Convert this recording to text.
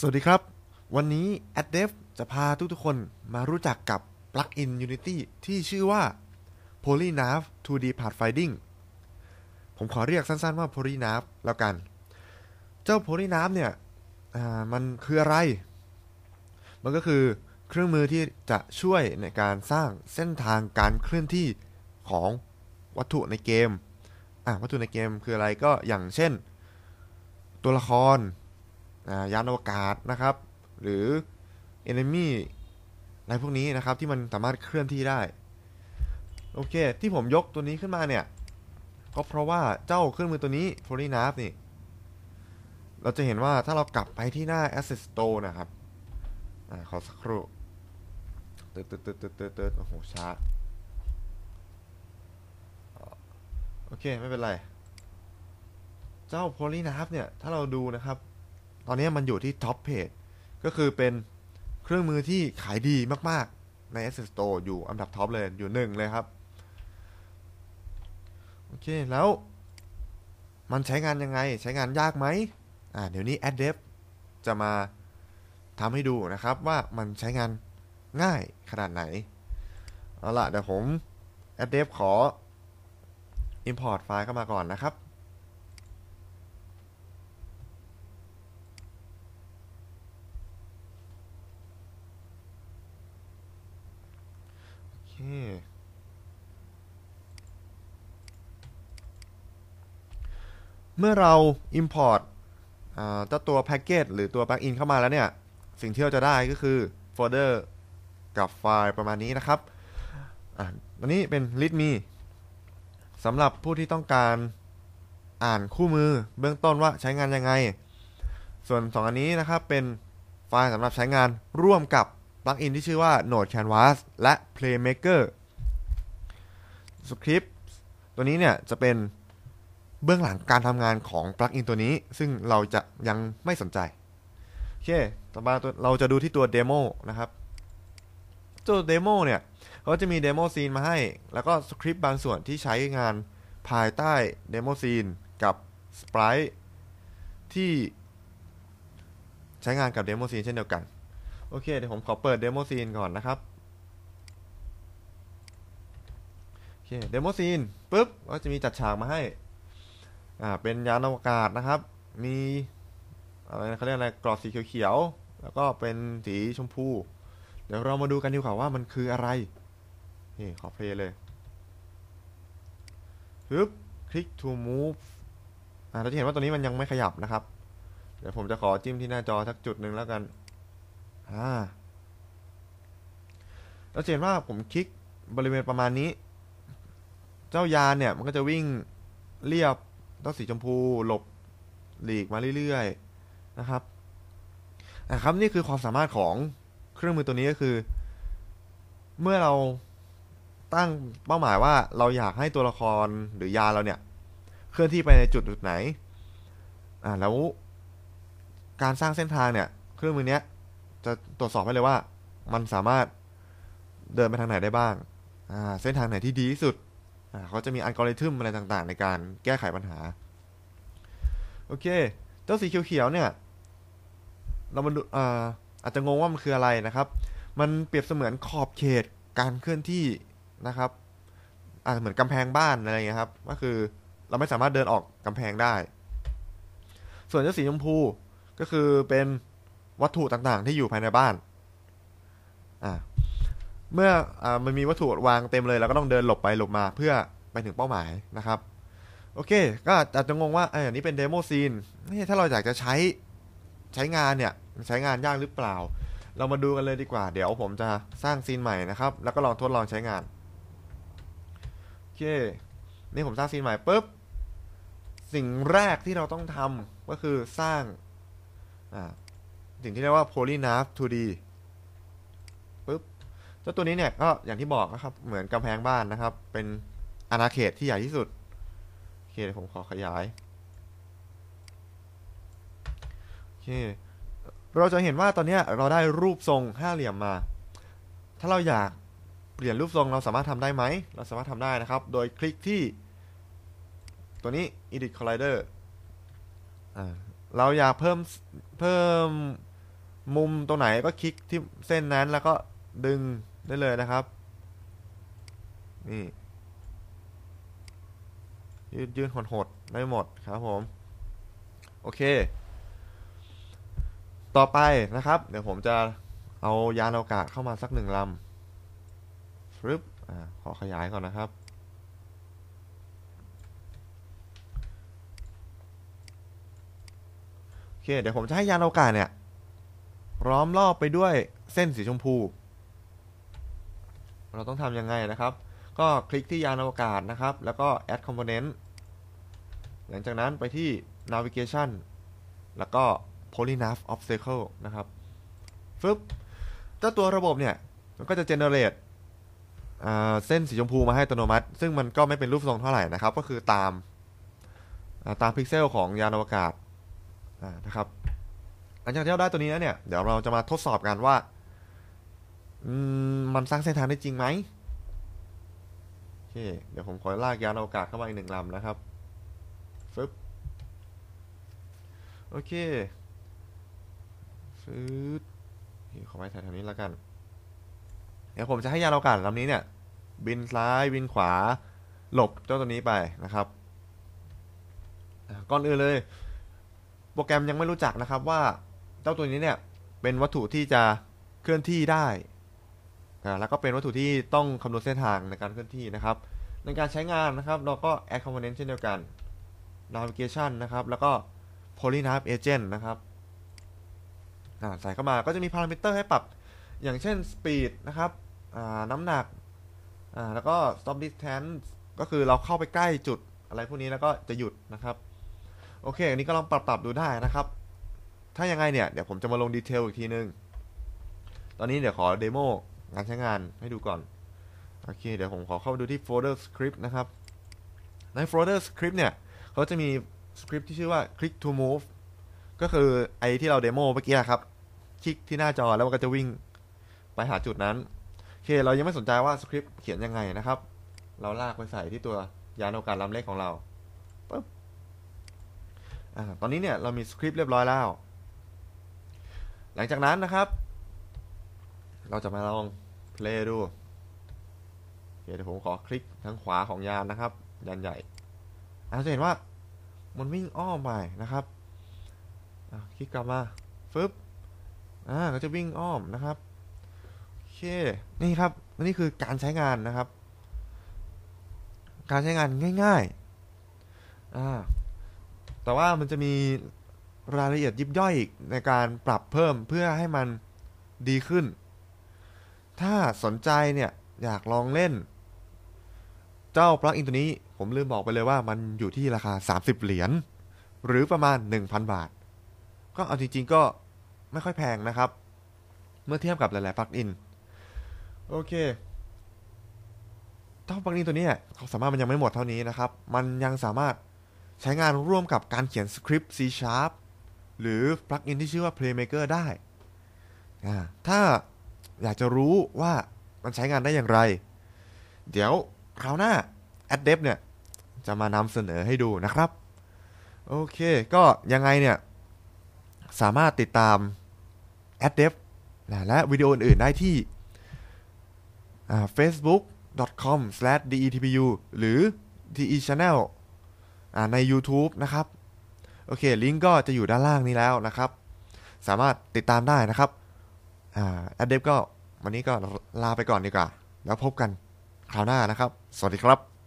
สวัสดีครับ วันนี้ a d d e v จะพาทุกๆคนมารู้จักกับปลั๊กอิน Unity ที่ชื่อว่า Polynav 2D Pathfinding ผมขอเรียกสั้นๆว่า Polynav แล้วกัน เจ้า Polynav เนี่ยมันคืออะไร มันก็คือเครื่องมือที่จะช่วยในการสร้างเส้นทางการเคลื่อนที่ของวัตถุในเกม วัตถุในเกมคืออะไรก็อย่างเช่น ตัวละคร ยานอวกาศนะครับ หรือ enemy อะไรพวกนี้นะครับ ที่มันสามารถเคลื่อนที่ได้ โอเค ที่ผมยกตัวนี้ขึ้นมาเนี่ย ก็เพราะว่าเจ้าเครื่องมือตัวนี้ f o r y n a v นี่ เราจะเห็นว่าถ้าเรากลับไปที่หน้า Asset Store นะครับอขอสักครู่ตืดตืดตืดตืดตืดโอ้โหช้าโอเค ไม่เป็นไร เจ้า Polynav เนี่ย ถ้าเราดูนะครับ ตอนนี้มันอยู่ที่ท็อปเพจก็คือเป็นเครื่องมือที่ขายดีมากๆ ใน Asset Store อยู่อันดับท็อปเลยอยู่หนึ่งเลยครับ โอเค แล้วมันใช้งานยังไง ใช้งานยากไหมอ่าเดี๋ยวนี้ a d d e v จะมาทำให้ดูนะครับว่ามันใช้งานง่ายขนาดไหน เอาล่ะเดี๋ยวผม a d d e v ขอ import ไฟล์เข้ามาก่อนนะครับ เมื่อเรา Import เจ้าตัวแพ็กเกจหรือตัว Plugin เข้ามาแล้วเนี่ย สิ่งที่เราจะได้ก็คือโฟลเดอร์กับไฟล์ประมาณนี้นะครับอันนี้เป็น readme สำหรับผู้ที่ต้องการอ่านคู่มือเบื้องต้นว่าใช้งานยังไง ส่วน 2 อันนี้นะครับเป็นไฟล์สำหรับใช้งานร่วมกับปลั๊กอินที่ชื่อว่า Node Canvas และ Playmaker สคริปต์ตัวนี้เนี่ยจะเป็น เบื้องหลังการทำงานของปลั๊กอินตัวนี้ ซึ่งเราจะยังไม่สนใจโอเคต่อมาเราจะดูที่ตัวเดโมนะครับตัวเดโมเนี่ยเขาจะมีเดโมซีนมาให้ แล้วก็สคริปต์บางส่วนที่ใช้งานภายใต้เดโมซีนกับสปรายที่ใช้งานกับเดโมซีนเช่นเดียวกัน โอเค เดี๋ยวผมขอเปิดเดโมซีนก่อนนะครับโอเคเดโมซีนปุ๊บก็จะมีจัดฉากมาให้ อ่าเป็นยานอวกาศนะครับ มีอะไรเขาเรียกอะไรกรอบสีเขียวๆแล้วก็เป็นสีชมพู เดี๋ยวเรามาดูกันดีกว่าว่ามันคืออะไรนี่ขอเพลเลยฮึบคลิก to move อ่าเราจะเห็นว่าตัวนี้มันยังไม่ขยับนะครับ เดี๋ยวผมจะขอจิ้มที่หน้าจอสักจุดหนึ่งแล้วกันอ่าเราจะเห็นว่าผมคลิกบริเวณประมาณนี้ เจ้ายานเนี่ยมันก็จะวิ่งเรียบ ต้องสีชมพูหลบหลีกมาเรื่อยๆนะครับนะครับนี่คือความสามารถของเครื่องมือตัวนี้ก็คือ เมื่อเราตั้งเป้าหมายว่าเราอยากให้ตัวละครหรือยาเราเนี่ย เคลื่อนที่ไปในจุดจุดไหนอ่าแล้วการสร้างเส้นทางเนี่ย เครื่องมือเนี้ย จะตรวจสอบให้เลยว่า มันสามารถเดินไปทางไหนได้บ้างอ่าเส้นทางไหนที่ดีที่สุด เขาจะมีอัลกอริทึมอะไรต่างๆ ในการแก้ไขปัญหา โอเคเจ้าสีเขียวๆเนี่ย เรามาดูอาจจะงงว่ามันคืออะไรนะครับ มันเปรียบเสมือนขอบเขตการเคลื่อนที่นะครับอาจจะเหมือนกำแพงบ้านอะไรเงี้ยครับ ก็คือเราไม่สามารถเดินออกกำแพงได้ ส่วนเจ้าสีชมพูก็คือเป็นวัตถุต่างๆ ที่อยู่ภายในบ้าน อ่า เมื่ออมันมีวัตถุวางเต็มเลยเราก็ต้องเดินหลบไปหลบมาเพื่อไปถึงเป้าหมายนะครับ โอเค ก็อาจจะงงว่าไอ้อันนี้เป็นเดโมซีนนี่ถ้าเราอยากจะใช้ใช้งานเนี่ยใช้งานยากหรือเปล่า เรามาดูกันเลยดีกว่า เดี๋ยวผมจะสร้างซีนใหม่นะครับ แล้วก็ลองทดลองใช้งานโอเคนี่ผมสร้างซีนใหม่ปุ๊บสิ่งแรกที่เราต้องทำก็คือสร้างสิ่งที่เรียกว่า polynav 2D จ้าตัวนี้เนี่ยก็อย่างที่บอกนะครับ เหมือนกำแพงบ้านนะครับ เป็นอาณาเขตที่ใหญ่ที่สุดโอเคผมขอขยายโอเคเราจะเห็นว่าตอนนี้เราได้รูปทรงห้าเหลี่ยมมา ถ้าเราอยากเปลี่ยนรูปทรงเราสามารถทำได้ไหม เราสามารถทำได้นะครับ โดยคลิกที่ ตัวนี้ edit collider เราอยากเพิ่มเพิ่มมุมตรงไหนก็คลิกที่เส้นนั้นแล้วก็ดึง ได้เลยนะครับ นี่ ยืดยืดหดหดๆได้หมดครับผม โอเค ต่อไปนะครับ เดี๋ยวผมจะเอายานอวกาศเข้ามาสักหนึ่งลำฟึบอ่าขอขยายก่อนนะครับโอเคเดี๋ยวผมจะให้ยานอวกาศเนี่ยล้อมรอบไปด้วยเส้นสีชมพู เราต้องทำยังไงนะครับ ก็คลิกที่ยานอวกาศนะครับ แล้วก็ add component หลังจากนั้นไปที่ navigation แล้วก็ polynav obstacle นะครับฟึบเจ้าตัวระบบเนี่ย มันก็จะ generate เส้นสีชมพูมาให้อัตโนมัติ ซึ่งมันก็ไม่เป็นรูปทรงเท่าไหร่นะครับ ก็คือตามาตามพิกเซลของยานอวกาศานะครับหลังจากที่เราได้ตัวนี้แล้วเนี่ย เดี๋ยวเราจะมาทดสอบกันว่า อืมมันสร้างเส้นทางได้จริงไหมโอเคเดี๋ยวผมขอลากยานอวกาศเข้ามาอีกหนึ่งลำนะครับฟึบโอเคฟึบโอเคขอไว้แถวๆนี้แล้วกัน เดี๋ยวผมจะให้ยานอวกาศลำนี้เนี่ย บินซ้ายบินขวา หลบเจ้าตัวนี้ไปนะครับก่อนอื่นเลย โปรแกรมยังไม่รู้จักนะครับว่าเจ้าตัวนี้เนี่ย เป็นวัตถุที่จะเคลื่อนที่ได้ แล้วก็เป็นวัตถุที่ต้องคำนวณเส้นทางในการเคลื่อนที่นะครับ ในการใช้งานนะครับเราก็ add component เช่นเดียวกัน navigation นะครับ แล้วก็ polynav agent นะครับใส่เข้ามาก็จะมีพารามิเตอร์ให้ปรับ อย่างเช่น speed นะครับน้ำหนัก แล้วก็ stop distance ก็คือเราเข้าไปใกล้จุดอะไรพวกนี้แล้วก็จะหยุดนะครับ โอเค อันนี้ก็ลองปรับปรับดูได้นะครับ ถ้ายังไงเนี่ย เดี๋ยวผมจะมาลงดีเทลอีกทีนึง ตอนนี้เดี๋ยวขอเดโม งานใช้งานให้ดูก่อน โอเค เดี๋ยวผมขอเข้าไปดูที่โฟลเดอร์สคริปต์นะครับ ในโฟลเดอร์สคริปต์เนี่ย เขาจะมีสคริปต์ที่ชื่อว่า click to move ก็คือไอที่เราเดโมเมื่อกี้ครับ คลิกที่หน้าจอแล้วมันก็จะวิ่งไปหาจุดนั้น โอเค เรายังไม่สนใจว่าสคริปต์เขียนยังไงนะครับ เราลากไปใส่ที่ตัวยานอวกาศลำเล็กของเราปึ๊บอตอนนี้เนี่ยเรามีสคริปต์เรียบร้อยแล้ว หลังจากนั้นนะครับ เราจะมาลองเพลย์ดูโอเคเดี๋ยวผมขอคลิกทางขวาของยานนะครับ ยานใหญ่อาจะเห็นว่ามันวิ่งอ้อมไปนะครับคลิกกลับมาฟึบอ่าก็จะวิ่งอ้อมนะครับโอเคนี่ครับนี่คือการใช้งานนะครับ การใช้งานง่ายๆอ่าแต่ว่ามันจะมีรายละเอียดยิบย่อยอีกในการปรับเพิ่มเพื่อให้มันดีขึ้น ถ้าสนใจเนี่ยอยากลองเล่น เจ้าปลั๊กอินตัวนี้ผมลืมบอกไปเลยว่ามันอยู่ที่ราคา 30 เหรียญหรือประมาณ 1,000 บาท ก็เอาจริงๆก็ไม่ค่อยแพงนะครับ เมื่อเทียบกับหลายๆปลั๊กอิน โอเคเจ้าปลั๊กอินตัวนี้เนี่ยความสามารถมันยังไม่หมดเท่านี้นะครับ มันยังสามารถใช้งานร่วมกับการเขียนสคริปต์ C Sharp หรือปลั๊กอินที่ชื่อว่า Playmaker ได้อ่าถ้า อยากจะรู้ว่ามันใช้งานได้อย่างไร เดี๋ยวคราวหน้า a d e p เนี่ย จะมานำเสนอให้ดูนะครับ โอเคก็ยังไงเนี่ย สามารถติดตาม a d e p และวิดีโออื่นๆได้ที่ facebook.com/detpu หรือ de channel ใน YouTube นะครับ โอเค ลิงก์ก็จะอยู่ด้านล่างนี้แล้วนะครับ สามารถติดตามได้นะครับ แอดเดฟก็วันนี้ก็ลาไปก่อนดีกว่า แล้วพบกันคราวหน้านะครับ สวัสดีครับ